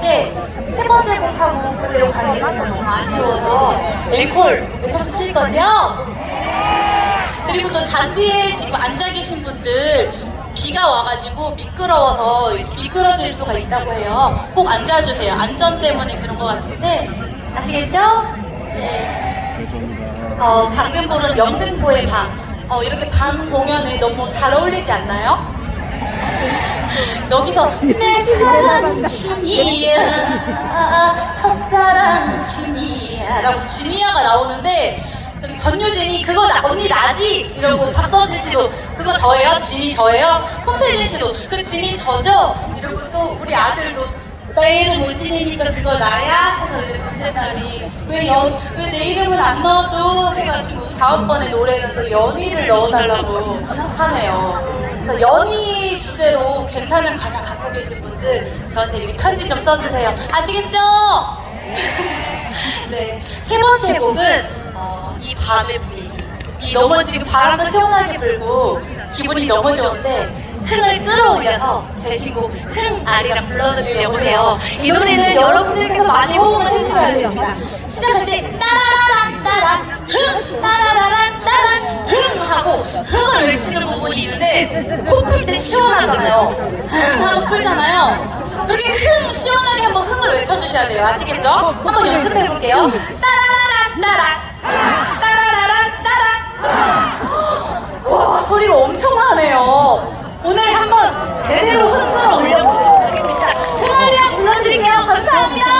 있는데 세 번째 곡하고 그대로 가는 게 너무 아쉬워서 앵콜 외쳐주실 거죠? 그리고 또 잔디에 지금 앉아 계신 분들 비가 와가지고 미끄러워서 미끄러질 수가 있다고 해요. 꼭 앉아주세요. 안전 때문에 그런 것 같은데 아시겠죠? 네. 어, 방금 부른 영등포의 밤. 어, 이렇게 밤 공연에 너무 잘 어울리지 않나요? 여기서 내 사랑 진이야 첫사랑 진이야 라고 진이야가 나오는데 저기 전유진이 그거 나, 언니 나지? 이러고 박서진 씨도 그거 저예요? 진이 저예요? 손태진 씨도 그 진이 저죠? 이러고 또 우리 아들도 내 이름 우진이니까 그거 나야? 그래서 이제 전재남이 왜, 연, 왜내 이름은 안 넣어줘? 해가지고 다음번에 노래는 또 연희를 넣어달라고 하네요. 그래서 연희 주제로 괜찮은 가사 갖고 계신 분들 저한테 이렇게 편지 좀 써주세요. 아시겠죠? 네. 세 번째 곡은 어, 이 밤의 분위기. 이 너무 지금 바람도 시원하게 불고 기분이 너무 좋은데 흥을 끌어올려서 제 신곡 흥아리랑 불러드리려고 해요. 이 노래는 여러분들께서 많이 호응을 해주셔야 됩니다. 시작할 때 따라라란 따란 흥 따라라란 따란 흥 하고 흥을 외치는 부분이 있는데 코풀 때 시원하잖아요. 흥 하고 풀잖아요. 그렇게 흥 시원하게 한번 흥을 외쳐주셔야 돼요. 아시겠죠? 한번 연습해 볼게요. 따라라란 따란 따라라란 따란 와 소리가 엄청 나네요. 오늘 한번 제대로 흥 끌어올려보도록 하겠습니다. 흥아리랑 불러드릴게요. 감사합니다.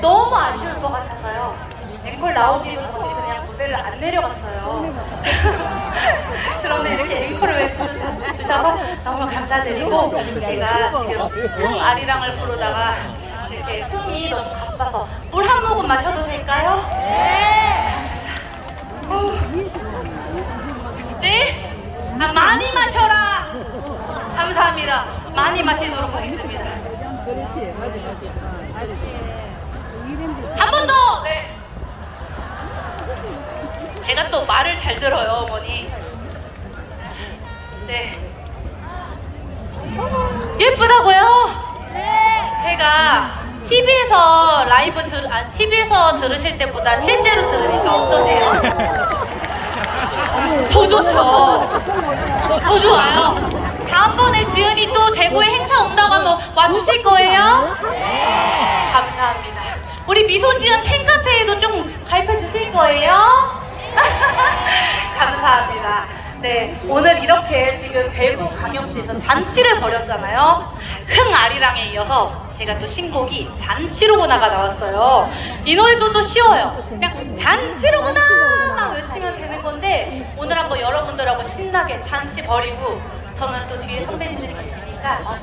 너무 아쉬울 것 같아서요. 앵콜 나오기도 전에 그냥 무대를 안 내려갔어요. 그런데 이렇게 앵콜을 왜 주- 주셔서 너무 감사드리고 제가 지금 흥아리랑을 부르다가 이렇게 숨이 너무 가빠서 물 한 모금 마셔도 될까요? 네? 아, 많이 마셔라! 감사합니다. 많이 마시도록 하겠습니다. 그렇지, 맞아, 맞아. 한 번 더! 네. 제가 또 말을 잘 들어요, 어머니. 네. 예쁘다고요? 네. 제가 TV에서 라이브 들, 아, TV에서 들으실 때보다 실제로 들으니까 어떠세요? 더 좋죠. 더 좋아요. 다음번에 지은이 또 대구에 행사 온다고 하면 와주실 거예요? 감사합니다. 우리 미소지은 팬카페에도 좀 가입해 주실 거예요? 감사합니다. 네, 오늘 이렇게 지금 대구 광역시에서 잔치를 벌였잖아요. 흥아리랑에 이어서 제가 또 신곡이 잔치로구나가 나왔어요. 이 노래도 또 쉬워요. 그냥 잔치로구나만 외치면 되는 건데 오늘 한번 여러분들하고 신나게 잔치 벌이고 저는 또 뒤에 선배님들이 계시니까